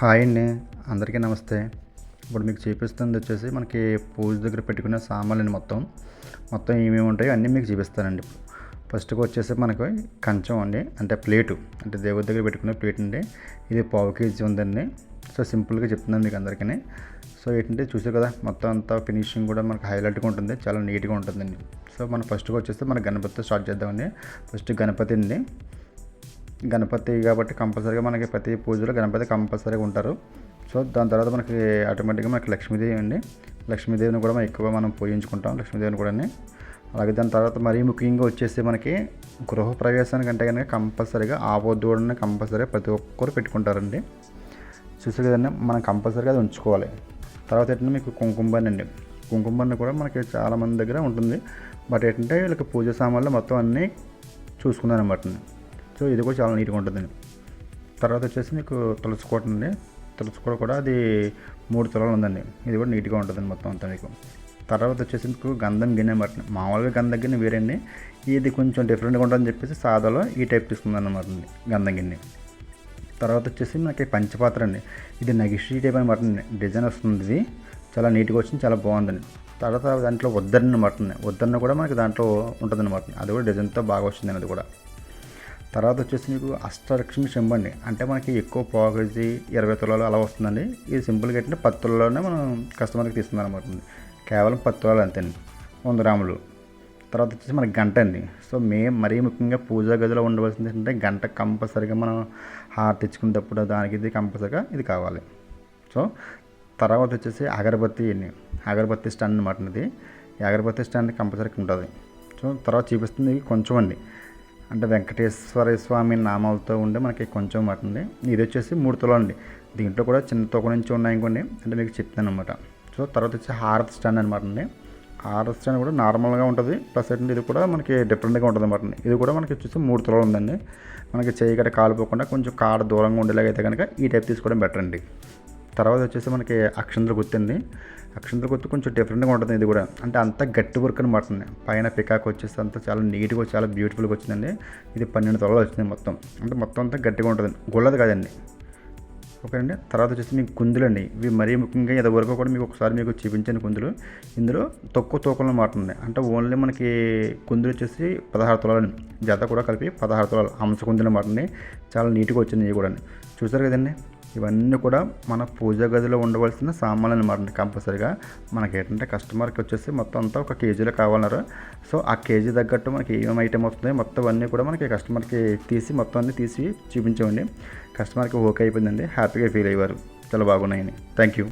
Hi అండి. అందరికీ నమస్తే. ఇప్పుడు మీకు చూపిస్తుంది వచ్చేసి మనకి పూజ దగ్గర పెట్టుకునే సామాన్లు మొత్తం. మొత్తం ఏమేమి ఉంటాయో అన్నీ మీకు చూపిస్తానండి ఫస్ట్కి వచ్చేసి మనకు కంచం అండి. అంటే ప్లేటు. అంటే దేవుడి దగ్గర పెట్టుకునే ప్లేట్ అండి. ఇది పావు కేజీ ఉందండి. సో సింపుల్గా చెప్తున్నాను మీకు అందరికీ సో ఏంటంటే చూసే కదా మొత్తం అంతా ఫినిషింగ్ కూడా మనకు హైలైట్గా ఉంటుంది. చాలా నీట్గా ఉంటుందండి. సో మనం ఫస్ట్గా వచ్చేసి మన గణపతితో స్టార్ట్ చేద్దామండి. ఫస్ట్ గణపతి అండి గణపతి కాబట్టి కంపల్సరీగా మనకి ప్రతి పూజలో గణపతి కంపల్సరీగా ఉంటారు. సో దాని తర్వాత మనకి ఆటోమేటిక్గా మనకి లక్ష్మీదేవి అండి. లక్ష్మీదేవిని కూడా ఎక్కువ మనం పూజించుకుంటాం లక్ష్మీదేవిని కూడా అలాగే దాని తర్వాత మరీ ముఖ్యంగా వచ్చేసి మనకి గృహ ప్రవేశానికి అంటే కనుక కంపల్సరీగా ఆవోదూడని కంపల్సరీగా ప్రతి ఒక్కరు పెట్టుకుంటారండి. చూసే కదండి మనం కంపల్సరీగా అది ఉంచుకోవాలి. తర్వాత ఏంటంటే మీకు కుంకుమని అండి. కుంకుమని కూడా మనకి చాలామంది దగ్గర ఉంటుంది. బట్ ఏంటంటే వీళ్ళకి పూజ సామాన్లు మొత్తం అన్నీ చూసుకున్నాను అనమాట సో ఇది కూడా చాలా నీట్గా ఉంటుందండి. తర్వాత వచ్చేసి మీకు తులసి కోట అండి. తులసి కోట కూడా అది మూడు తులాలు ఉందండి. ఇది కూడా నీట్గా ఉంటుందండి మొత్తం అంతా మీకు. తర్వాత వచ్చేసి మీకు గంధం గిన్నె మటన్ మామూలుగా గంధం గిన్నె వేరండి. ఇది కొంచెం డిఫరెంట్గా ఉంటుందని చెప్పేసి సాదాలో ఈ టైప్ తీసుకుందాం అనమాట గంధం గిన్నె. తర్వాత వచ్చేసి మనకి పంచపాత్ర అండి. ఇది నగిషి టైప్ అనమాట డిజైన్ వస్తుంది ఇది. చాలా నీట్గా వచ్చింది చాలా బాగుందండి. తర్వాత దాంట్లో ఉద్దరణ అనమాట ఉద్దరణ కూడా మనకి దాంట్లో ఉంటుంది అనమాట అది కూడా డిజైన్తో బాగా వచ్చిందండి అది కూడా. తర్వాత వచ్చేసి మీకు అష్టలక్ష్మి చెంబు అండి అంటే మనకి ఎక్కువ పోగజి ఇరవై తులాలు అలా వస్తుందండి. ఇది సింపుల్గా అంటే పది తులాలోనే మనం కస్టమర్కి తీస్తున్నాం అనమాట కేవలం పది తులాలు అంతేండి వంద గ్రాములు. తర్వాత వచ్చేసి మనకి గంట అండి. సో మేము మరీ ముఖ్యంగా పూజా గదిలో ఉండవలసింది ఏంటంటే గంట కంపల్సరీగా మనం హార్ తెచ్చుకునేటప్పుడు దానికి ఇది కంపల్సరీగా ఇది కావాలి. సో తర్వాత వచ్చేసి అగరబత్తి అండి. అగరబత్తి స్టాండ్ అనమాట ఇది. అగరబత్తి స్టాండ్ కంపల్సరీగా ఉంటుంది. సో తర్వాత చూపిస్తుంది కొంచెం అండి అంటే వెంకటేశ్వర స్వామి నామాలతో ఉండే మనకి కొంచెం పడుతుంది. ఇది వచ్చేసి మూడు తులం అండి. దీంట్లో కూడా చిన్న తొక నుంచి ఉన్నాయనుకోండి అంటే మీకు చెప్తాను అనమాట సో తర్వాత వచ్చి హారత్ స్టాండ్ అనమాట అండి. హారత్ స్టాండ్ కూడా నార్మల్గా ఉంటుంది. ప్లస్ ఏంటంటే ఇది కూడా మనకి డిఫరెంట్గా ఉంటుంది అనమాట ఇది కూడా మనకి వచ్చేసి మూడు తులాలు ఉందండి. మనకి చేయి గట్ట కాలిపోకుండా కొంచెం కాడ దూరంగా ఉండేలాగైతే కనుక ఈ టైప్ తీసుకోవడం బెటర్ అండి. తర్వాత వచ్చేసి మనకి అక్షంతలు గుర్తుంది అక్షంతల గుర్తు కొంచెం డిఫరెంట్గా ఉంటుంది ఇది కూడా. అంటే అంత గట్టి వర్క్ అనమాట పైన పికాక్ వచ్చేసి అంతా చాలా నీట్గా చాలా బ్యూటిఫుల్గా వచ్చిందండి. ఇది పన్నెండు తొలలు వచ్చింది మొత్తం. అంటే మొత్తం అంతా గట్టిగా ఉంటుంది. గుళ్ళది కాదండి. ఓకే అండి తర్వాత వచ్చేసి మీకు కుందులండి ఇవి మరీ ముఖ్యంగా వరకు కూడా మీకు ఒకసారి మీకు చూపించాను కుందులు. ఇందులో తక్కువ తూకంలో మాట అంటే ఓన్లీ మనకి కుందులు వచ్చేసి పదహారు తులాలు జత కూడా కలిపి పదహారు తులాలు. హంస కుందులు మాట చాలా నీట్గా వచ్చింది ఇవి కూడా చూసారు కదండి. ఇవన్నీ కూడా మన పూజ గదిలో ఉండవలసిన సామాన్లు అనమాట కంపల్సరీగా. మనకి ఏంటంటే కస్టమర్కి వచ్చేసి మొత్తం అంతా ఒక కేజీలో కావాలన్నారు. సో ఆ కేజీ తగ్గట్టు మనకి ఏమేమి ఐటమ్ వస్తుంది మొత్తం అన్నీ కూడా మనకి కస్టమర్కి తీసి మొత్తం అన్నీ తీసి చూపించామండి. కస్టమర్కి ఓకే అయిపోయిందండి. హ్యాపీగా ఫీల్ అయ్యారు చాలా బాగున్నాయని థ్యాంక్ యూ